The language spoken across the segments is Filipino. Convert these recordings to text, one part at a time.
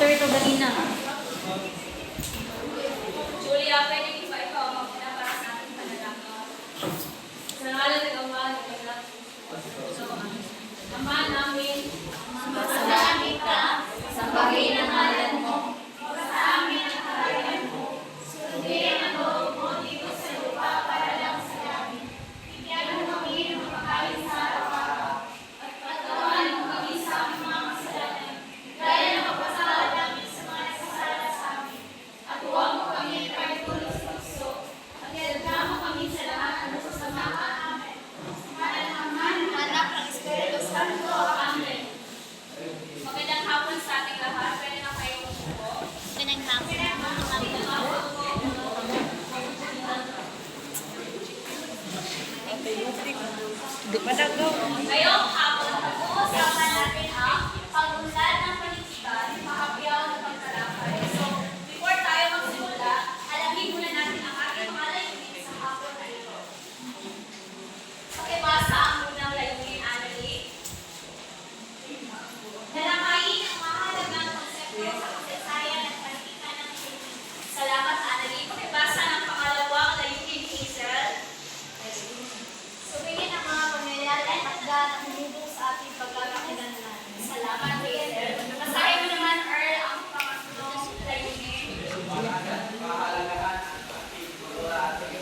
after ito ganina. Julia, pwede ba ikaw magpina para sa ating panalangin? Sa ngalan ng Ama, ng Anak, sa Ama namin, sumasalamit ka sa Panginoon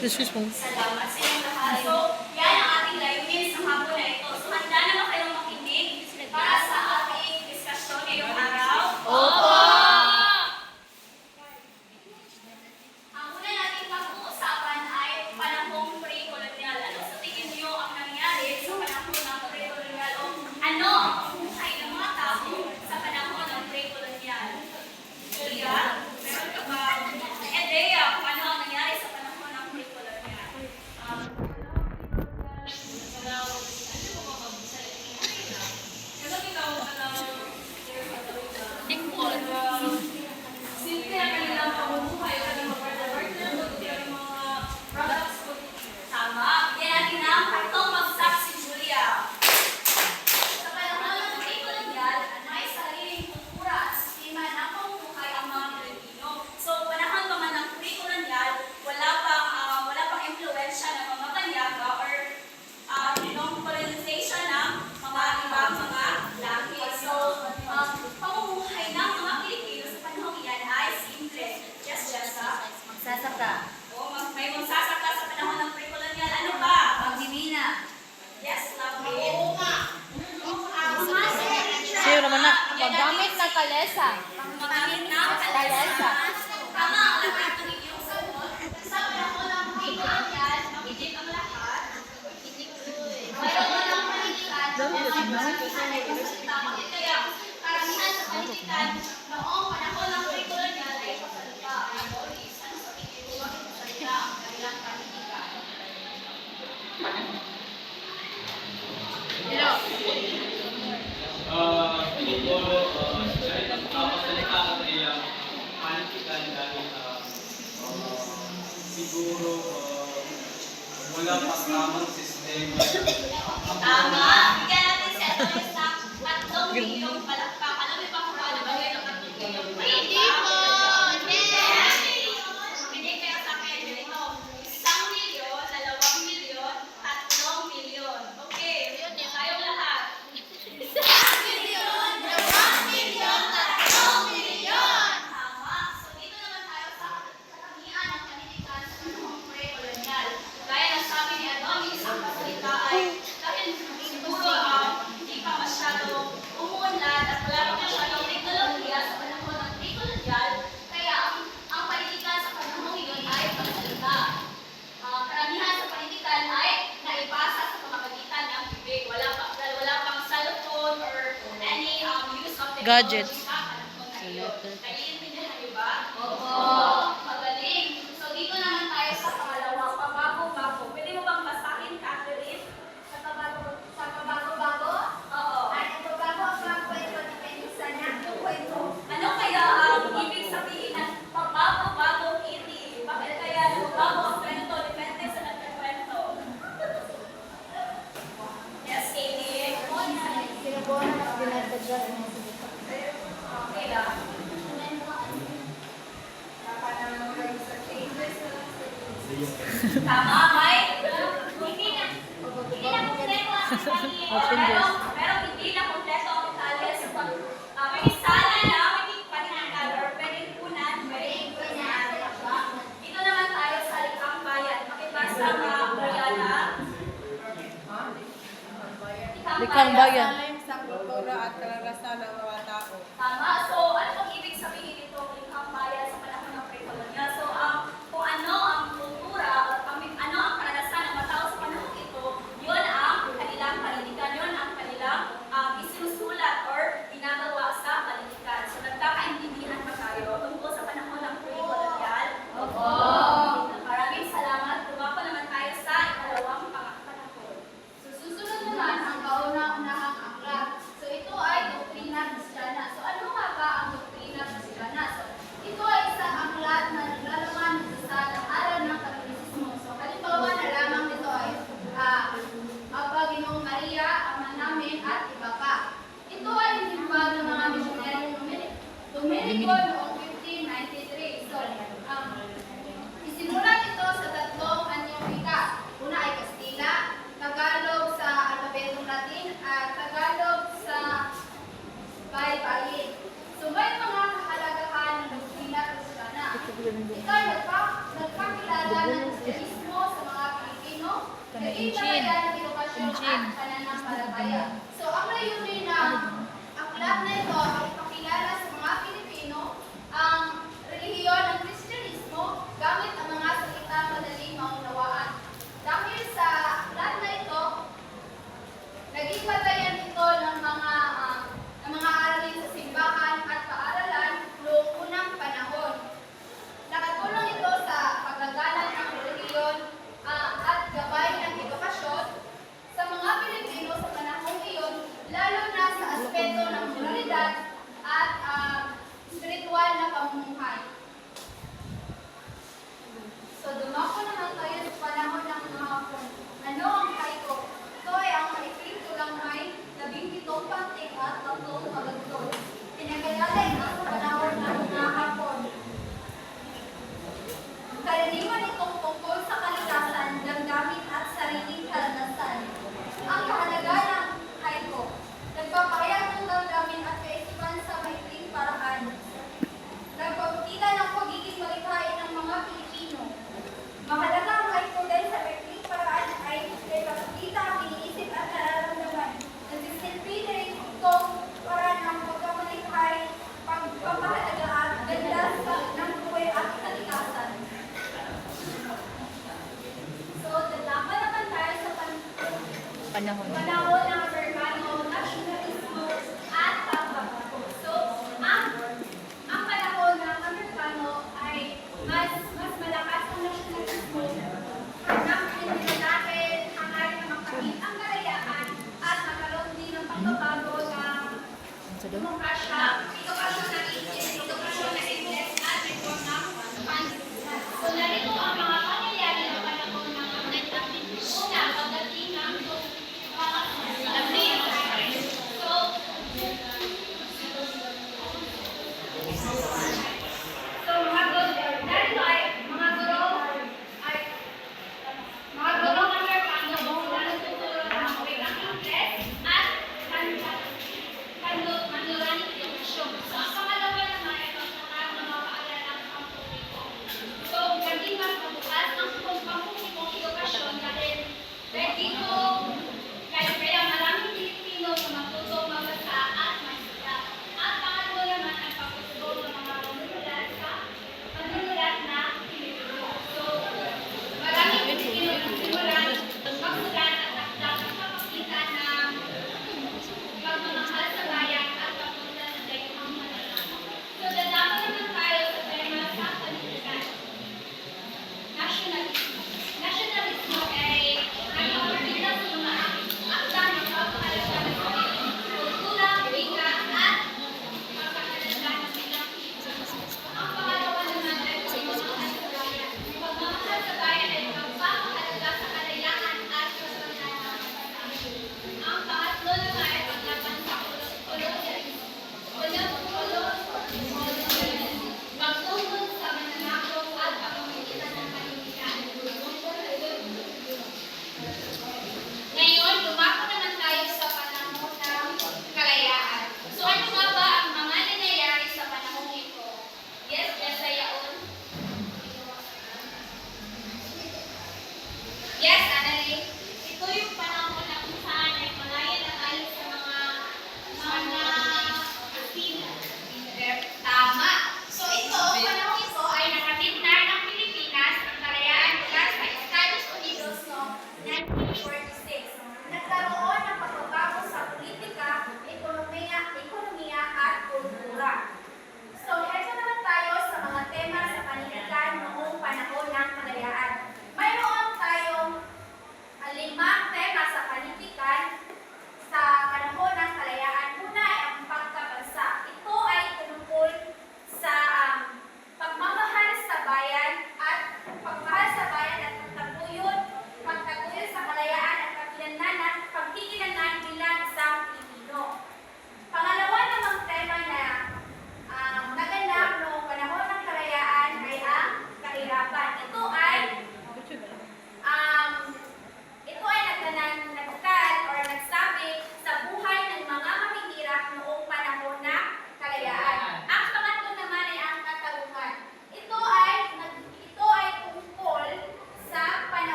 de suspens talagang ang tamang sistema. Tama! budget. bayan. Kaya sa kultura at karanasan ng mga tao. Tama, so ano people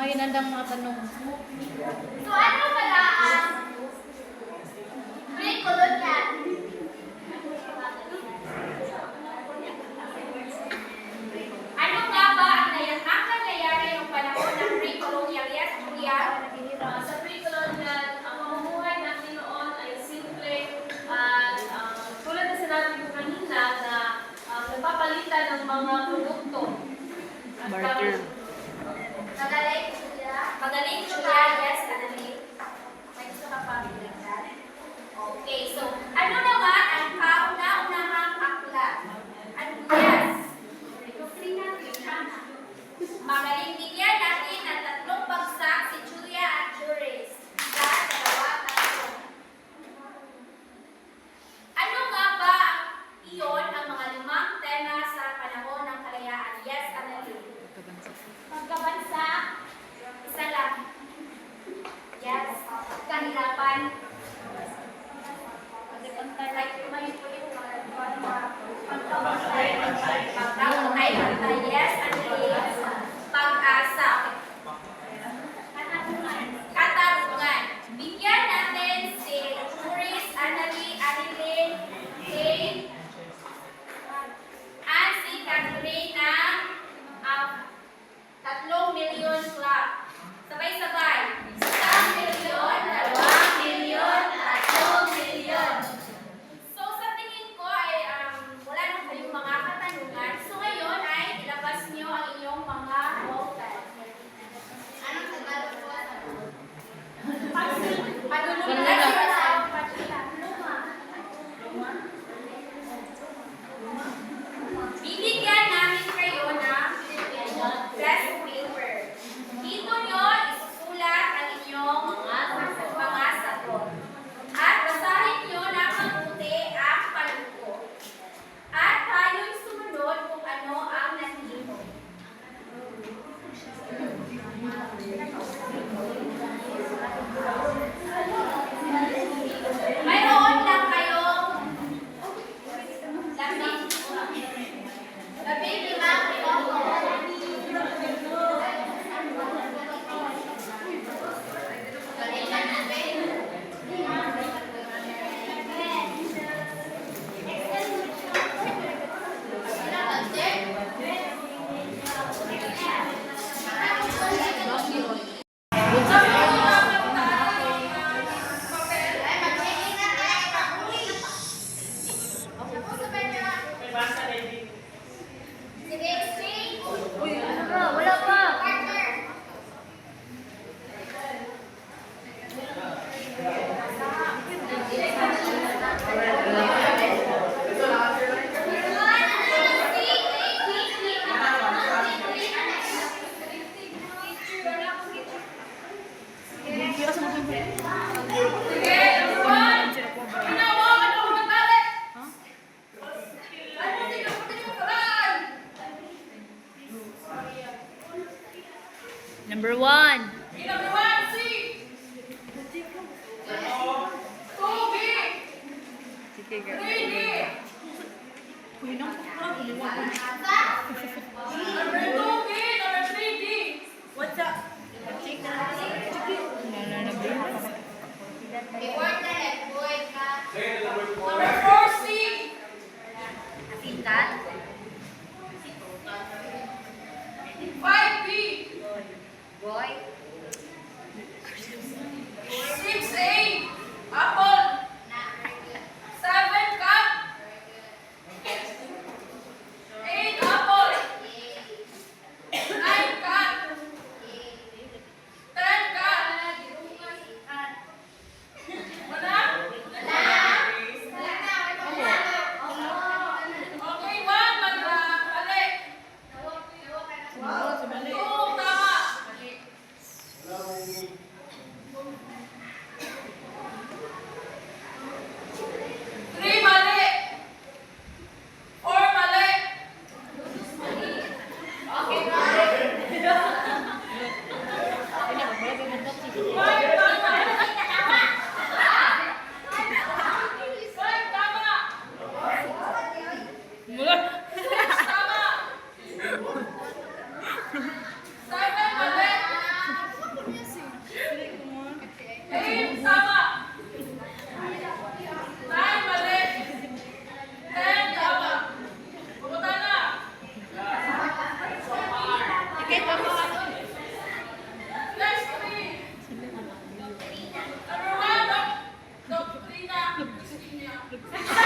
Mahinandang mga tanong. So, ano pala ang break colonial? Ano nga ba ang nayatang nangyayari ng panahon ng pre-colonial yes, uh, Sa pre-colonial, ang mamumuhay natin noon ay simple at uh, tulad na sinabi ko kanina na uh, napapalitan ng mga produkto. Barter. the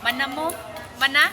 Mana mo? Mana?